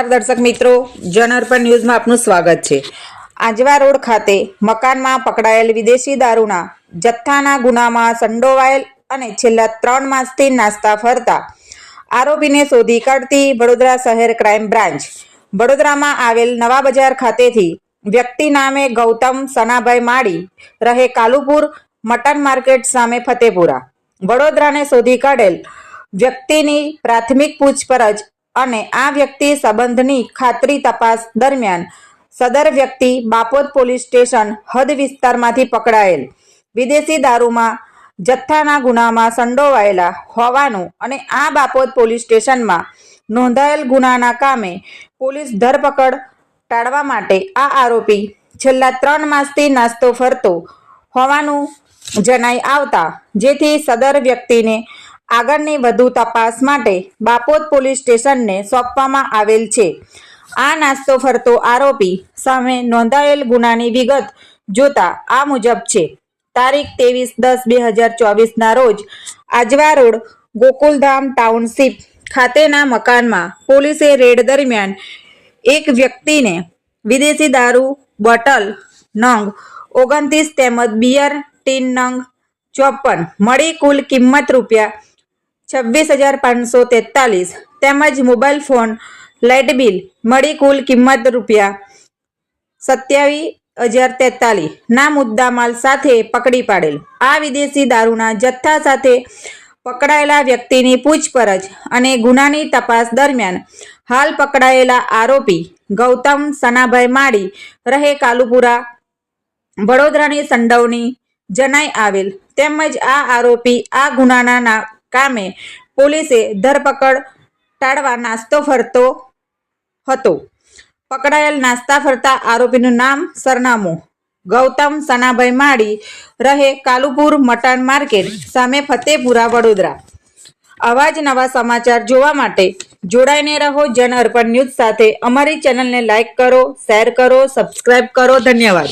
નમસ્કાર દર્શક મિત્રો. જનઅર્પણ ન્યૂઝમાં આપનું સ્વાગત છે. આજવા રોડ ખાતે મકાનમાં પકડાયેલ વિદેશી દારૂના જથ્થાના ગુનામાં સંડોવાયેલ અને છેલ્લા ત્રણ માસથી નાસ્તા ફરતા આરોપીને શોધી કાઢતી વડોદરા શહેર ક્રાઇમ બ્રાન્ચ. વડોદરામાં આવેલ નવા બજાર ખાતેથી વ્યક્તિ નામે ગૌતમ સનાભાઈ માળી રહે કાલુપુર મટન માર્કેટ સામે ફતેપુરા. વડોદરાને શોધી કાઢેલ વ્યક્તિની પ્રાથમિક પૂછપરછ અને આ વ્યક્તિ સંબંધની ખાતરી તપાસ દરમિયાન સદર વ્યક્તિ બાપોદ પોલીસ સ્ટેશન હદ વિસ્તારમાંથી પકડાયેલ. વિદેશી દારૂમાં, જથ્થાના ગુનામાં સંડોવાયેલા હોવાનું અને આ બાપોદ પોલીસ સ્ટેશનમાં નોંધાયેલ ગુનાના કામે પોલીસ ધરપકડ ટાળવા માટે આ આરોપી છેલ્લા ત્રણ માસથી નાસ્તો ફરતો હોવાનું જણાઈ આવતા, જેથી સદર વ્યક્તિને આગળની વધુ તપાસ માટે બાપોદ પોલીસ સ્ટેશનને સોંપવામાં આવેલ છે. આ નાસ્તો ફરતો આરોપી સામે નોંધાયેલ ગુનાની વિગત જોતા આ મુજબ છે. તારીખ ત્રેવીસ દસ બે હજાર ચોવીસના રોજ આજવા રોડ ગોકુલધામ ટાઉનશીપ ખાતેના મકાનમાં પોલીસે રેડ દરમિયાન એક વ્યક્તિને વિદેશી દારૂ બોટલ નંગ ઓગણત્રીસ તેમજ બિયર ટીન નંગ ચોપન મળી કુલ કિંમત રૂપિયા છવ્વીસ હજાર પાંચસો તેતાલીસ. તેમજ મોબાઈલ ફોન, લાઇટ બિલ, મળી કુલ કિંમત રૂપિયા સત્યાવીસ હજાર તેતાલીસ. ના મુદ્દામાલ સાથે પકડી પાડેલ. આ વિદેશી દારૂના જથ્થા સાથે પકડાયેલા વ્યક્તિની પૂછપરછ અને ગુનાની તપાસ દરમિયાન હાલ પકડાયેલા આરોપી ગૌતમ સનાભાઈ માળી રહે કાલુપુરા, વડોદરાની સંડોવણી જણાઈ આવેલ. તેમજ આ આરોપી આ ગુનાના કામે પોલીસે ધરપકડ ટાળવા નાસ્તો ફરતો હતો. પકડાયેલ નાસ્તા ફરતા આરોપીનું નામ સરનામું. ગૌતમ સનાભાઈ માળી રહે કાલુપુર મટન માર્કેટ, સામે ફતેપુરા, વડોદરા. આવા જ નવા સમાચાર જોવા માટે જોડાઈને રહો જન અર્પણ ન્યૂઝ સાથે. અમારી ચેનલને લાઈક કરો, શેર કરો, સબસ્ક્રાઇબ કરો. ધન્યવાદ.